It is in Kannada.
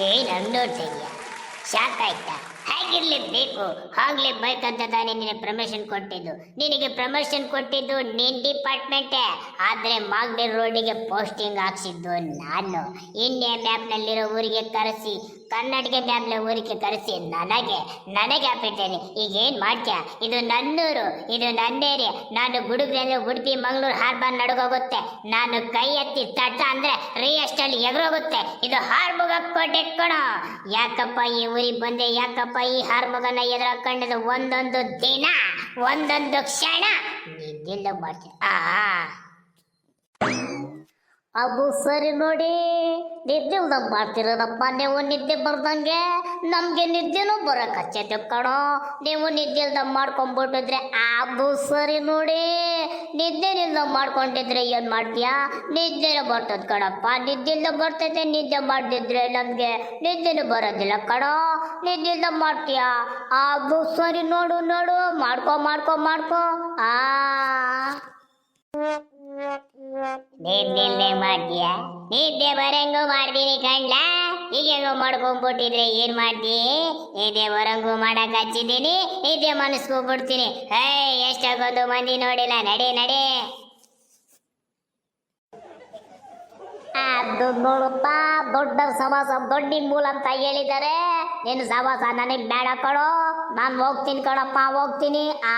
ನೋಡ್ತಾ ಆಯ್ತಾ ಶಾಕ್ ಆಯ್ತಾ? ಹೇಗಿರ್ಲೇಬೇಕು. ಹೋಗ್ಲೇಬೇಕಂತ ತಾನೇ ನಿನಗೆ ಪ್ರಮೋಷನ್ ಕೊಟ್ಟಿದ್ದು. ನಿನಗೆ ಪ್ರಮೋಷನ್ ಕೊಟ್ಟಿದ್ದು ನಿನ್ ಡಿಪಾರ್ಟ್ಮೆಂಟೇ ಆದ್ರೆ ಮಾಗಡಿ ರೋಡಿಗೆ ಪೋಸ್ಟಿಂಗ್ ಹಾಕ್ಸಿದ್ದು ನಾನು. ಇಂಡಿಯಾ ಮ್ಯಾಪ್ನಲ್ಲಿರೋ ಊರಿಗೆ ಕರೆಸಿ. ಕರ್ನಾಟಕ ಮ್ಯಾಮ್ನ ಊರಿಗೆ ಕರೆಸಿ ನನಗೆ ನನಗೆ ಹಾಕ್ಬಿಟ್ಟೇನೆ ಈಗ ಏನ್ ಮಾಡ್ತೀಯ? ಇದು ನನ್ನೂರು, ಇದು ನನ್ನೇರಿ. ನಾನು ಗುಡುಗ್ರೆ ಅಂದ್ರೆ ಉಡುಪಿ, ಮಂಗಳೂರು ಹಾರ್ಬರ್ ನಡುಗೋಗುತ್ತೆ ನಾನು ಕೈ ಎತ್ತಿ ತಟ್ಟ ಅಂದ್ರೆ ರೀ ಅಷ್ಟಲ್ಲಿ ಎಗರೋಗುತ್ತೆ ಇದು ಹಾರ್ಮುಗ ಕೊಟ್ಟಿಟ್ಕೊಣ ಕಣೋ. ಯಾಕಪ್ಪ ಈ ಊರಿಗೆ ಬಂದೆ? ಯಾಕಪ್ಪ ಈ ಹಾರ್ಮುಗನ ಎದುರಾಕೊಂಡಿದ್ದು ಒಂದೊಂದು ದಿನ, ಒಂದೊಂದು ಕ್ಷಣ? ನಿಂದಿಲ್ಲ ಮಾಡ್ತೀನಿ ಆ ಅಬ್ಬು ಸರಿ ನೋಡಿ ನಿದ್ದೆ ಇಲ್ದಂಗ್ ಮಾಡ್ತಿರೋದಪ್ಪ. ನೀವು ನಿದ್ದೆ ಬರ್ದಂಗೆ ನಮ್ಗೆ ನಿದ್ದೆನೂ ಬರಕ್ ಹಚ್ಚೈತೆ ಕಣೋ. ನೀವು ನಿದ್ದೆ ಇಲ್ದಂಗ್ ಮಾಡ್ಕೊಂಡ್ಬಿಟ್ಟಿದ್ರೆ ಅದು ಸರಿ ನೋಡಿ. ನಿದ್ದೆ ನಿಲ್ದ ಮಾಡ್ಕೊಂಡಿದ್ರೆ ಏನ್ ಮಾಡ್ತೀಯಾ? ನಿದ್ದೆನೂ ಬರ್ತದ ಕಣಪ್ಪ. ನಿದ್ದೆಲ್ದ ಬರ್ತೈತೆ, ನಿದ್ದೆ ಮಾಡಿದ್ರೆ ನಮ್ಗೆ ನಿದ್ದೆನೂ ಬರೋದಿಲ್ಲ ಕಣೋ. ನಿದ್ದೆ ಇಲ್ದಂಗ್ ಮಾಡ್ತೀಯಾ? ಅದು ಸರಿ ನೋಡು ನೋಡು. ಮಾಡ್ಕೊ ಮಾಡ್ಕೊ ಮಾಡ್ಕೊ. ಆ. ನಿದ್ದೆ ಬರಂಗು ಮಾಡ್ತೀನಿ ಕಣ್ಲ ಈಗ ಹೆಂಗೋ ಮಾಡ್ಕೊಂಡ್ಬಿಟ್ಟಿದ್ರೆ ಏನ್ ಮಾಡ್ತಿ? ನಿದ್ದೆ ಬರಂಗು ಮಾಡಕ್ ಹಚ್ಚಿದ್ದೀನಿ. ನಿದ್ದೆ ಮನಸ್ಕೊಂಡ್ಬಿಡ್ತೀನಿ ಹೇ ಎಷ್ಟಾಗೋದು ಮಂದಿ ನೋಡಿಲ್ಲ. ನಡೆ ನಡೆ. ಅದು ನೋಡಪ್ಪ, ದೊಡ್ಡ ಸಮಾಸ, ದೊಡ್ಡ ಮೂಲ ಅಂತ ಹೇಳಿದ್ದಾರೆ ನೀನು ಸಮಾಸ ನನಗೆ ಬೇಡ ಕಣೋ. ನಾನು ಹೋಗ್ತೀನಿ ಕಣಪ್ಪ, ಹೋಗ್ತೀನಿ. ಆ?